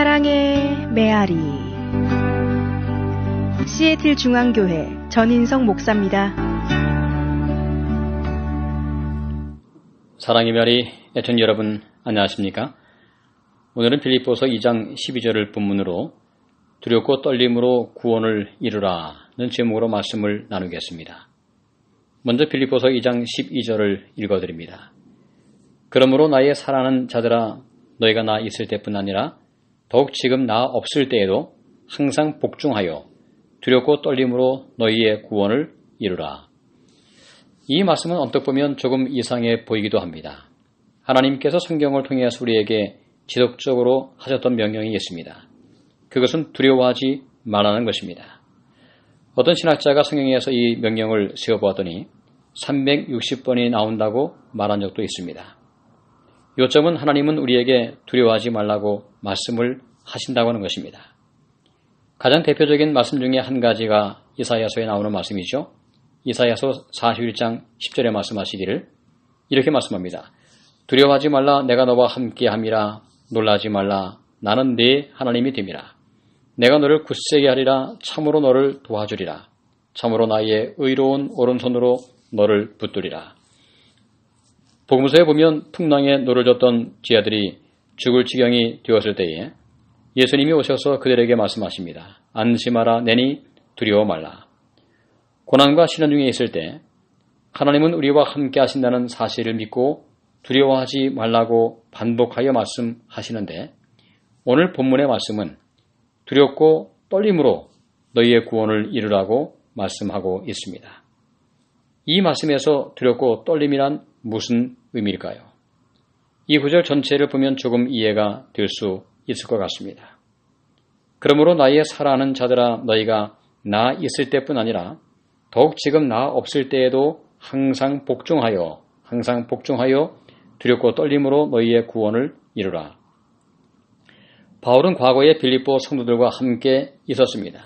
사랑의 메아리 시애틀 중앙교회 전인성 목사입니다. 사랑의 메아리 애청 여러분 안녕하십니까? 오늘은 빌립보서 2장 12절을 본문으로 두렵고 떨림으로 구원을 이루라는 제목으로 말씀을 나누겠습니다. 먼저 빌립보서 2장 12절을 읽어드립니다. 그러므로 나의 사랑하는 자들아 너희가 나 있을 때뿐 아니라 더욱 지금 나 없을 때에도 항상 복종하여 두렵고 떨림으로 너희의 구원을 이루라. 이 말씀은 언뜻 보면 조금 이상해 보이기도 합니다. 하나님께서 성경을 통해서 우리에게 지속적으로 하셨던 명령이 있습니다. 그것은 두려워하지 말라는 것입니다. 어떤 신학자가 성경에서 이 명령을 세워보았더니 360번이 나온다고 말한 적도 있습니다. 요점은 하나님은 우리에게 두려워하지 말라고 말씀을 하신다고 하는 것입니다. 가장 대표적인 말씀 중에 한 가지가 이사야서에 나오는 말씀이죠. 이사야서 41장 10절에 말씀하시기를 이렇게 말씀합니다. 두려워하지 말라 내가 너와 함께 함이라 놀라지 말라 나는 네 하나님이 됨이라 내가 너를 굳세게 하리라 참으로 너를 도와주리라 참으로 나의 의로운 오른손으로 너를 붙들리라 복음서에 보면 풍랑에 노를 줬던 지하들이 죽을 지경이 되었을 때에 예수님이 오셔서 그들에게 말씀하십니다. 안심하라 내니 두려워 말라. 고난과 시련 중에 있을 때 하나님은 우리와 함께 하신다는 사실을 믿고 두려워하지 말라고 반복하여 말씀하시는데 오늘 본문의 말씀은 두렵고 떨림으로 너희의 구원을 이루라고 말씀하고 있습니다. 이 말씀에서 두렵고 떨림이란 무슨 의미일까요? 이 구절 전체를 보면 조금 이해가 될 수 있을 것 같습니다. 그러므로 나의 사랑하는 자들아 너희가 나 있을 때뿐 아니라 더욱 지금 나 없을 때에도 항상 복종하여 항상 복종하여 두렵고 떨림으로 너희의 구원을 이루라. 바울은 과거에 빌립보 성도들과 함께 있었습니다.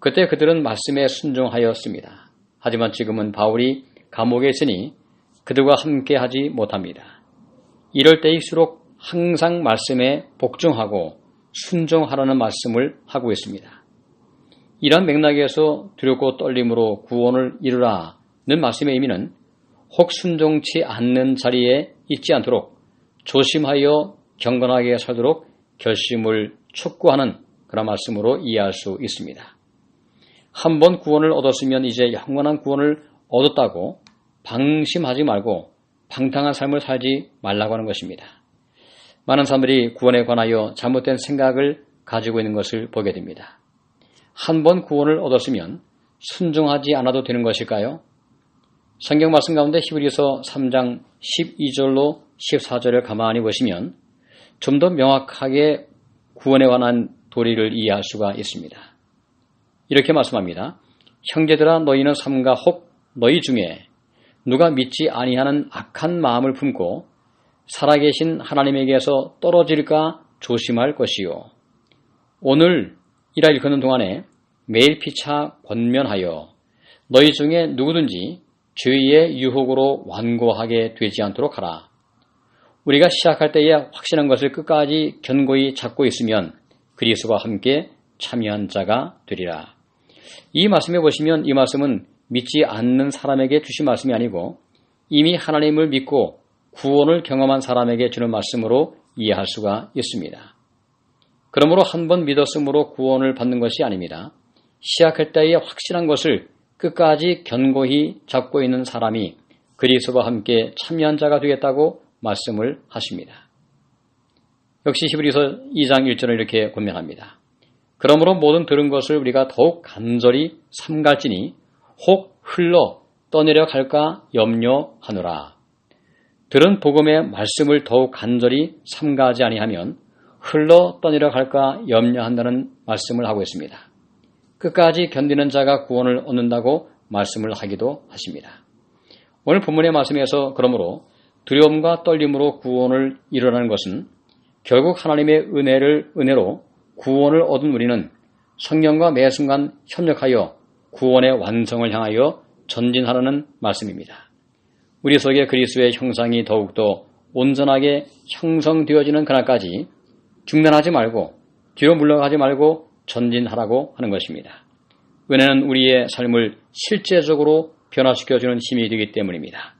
그때 그들은 말씀에 순종하였습니다. 하지만 지금은 바울이 감옥에 있으니 그들과 함께 하지 못합니다. 이럴 때일수록 항상 말씀에 복종하고 순종하라는 말씀을 하고 있습니다. 이런 맥락에서 두렵고 떨림으로 구원을 이루라는 말씀의 의미는 혹 순종치 않는 자리에 있지 않도록 조심하여 경건하게 살도록 결심을 촉구하는 그런 말씀으로 이해할 수 있습니다. 한번 구원을 얻었으면 이제 영원한 구원을 얻었다고 방심하지 말고 방탕한 삶을 살지 말라고 하는 것입니다. 많은 사람들이 구원에 관하여 잘못된 생각을 가지고 있는 것을 보게 됩니다. 한 번 구원을 얻었으면 순종하지 않아도 되는 것일까요? 성경 말씀 가운데 히브리서 3장 12절로 14절을 가만히 보시면 좀 더 명확하게 구원에 관한 도리를 이해할 수가 있습니다. 이렇게 말씀합니다. 형제들아 너희는 삼가 혹 너희 중에 누가 믿지 아니하는 악한 마음을 품고 살아계신 하나님에게서 떨어질까 조심할 것이요. 오늘 이라 일컫는 동안에 매일 피차 권면하여 너희 중에 누구든지 죄의 유혹으로 완고하게 되지 않도록 하라. 우리가 시작할 때에 확신한 것을 끝까지 견고히 잡고 있으면 그리스도와 함께 참여한 자가 되리라. 이 말씀에 보시면 이 말씀은 믿지 않는 사람에게 주신 말씀이 아니고 이미 하나님을 믿고 구원을 경험한 사람에게 주는 말씀으로 이해할 수가 있습니다. 그러므로 한 번 믿었으므로 구원을 받는 것이 아닙니다. 시작할 때에 확실한 것을 끝까지 견고히 잡고 있는 사람이 그리스도와 함께 참여한 자가 되겠다고 말씀을 하십니다. 역시 히브리서 2장 1절을 이렇게 권면합니다. 그러므로 모든 들은 것을 우리가 더욱 간절히 삼갈지니 혹 흘러 떠내려 갈까 염려하노라. 들은 복음의 말씀을 더욱 간절히 삼가하지 아니하면 흘러 떠내려 갈까 염려한다는 말씀을 하고 있습니다. 끝까지 견디는 자가 구원을 얻는다고 말씀을 하기도 하십니다. 오늘 본문의 말씀에서 그러므로 두려움과 떨림으로 구원을 이루라는 것은 결국 하나님의 은혜를 은혜로 구원을 얻은 우리는 성령과 매 순간 협력하여 구원의 완성을 향하여 전진하라는 말씀입니다. 우리 속에 그리스도의 형상이 더욱더 온전하게 형성되어지는 그날까지 중단하지 말고 뒤로 물러가지 말고 전진하라고 하는 것입니다. 은혜는 우리의 삶을 실제적으로 변화시켜주는 힘이 되기 때문입니다.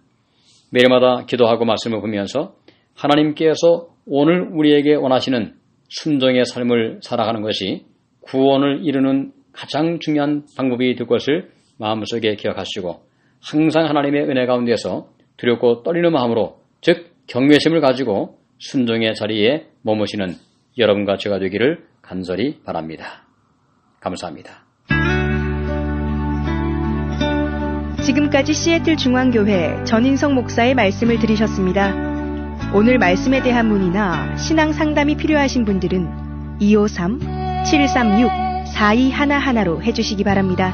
매일마다 기도하고 말씀을 보면서 하나님께서 오늘 우리에게 원하시는 순종의 삶을 살아가는 것이 구원을 이루는 가장 중요한 방법이 될 것을 마음속에 기억하시고 항상 하나님의 은혜 가운데서 두렵고 떨리는 마음으로 즉 경외심을 가지고 순종의 자리에 머무시는 여러분과 제가 되기를 간절히 바랍니다. 감사합니다. 지금까지 시애틀 중앙교회 전인성 목사의 말씀을 들으셨습니다. 오늘 말씀에 대한 문의나 신앙 상담이 필요하신 분들은 253-736-4211로 해주시기 바랍니다.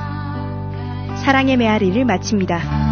사랑의 메아리를 마칩니다.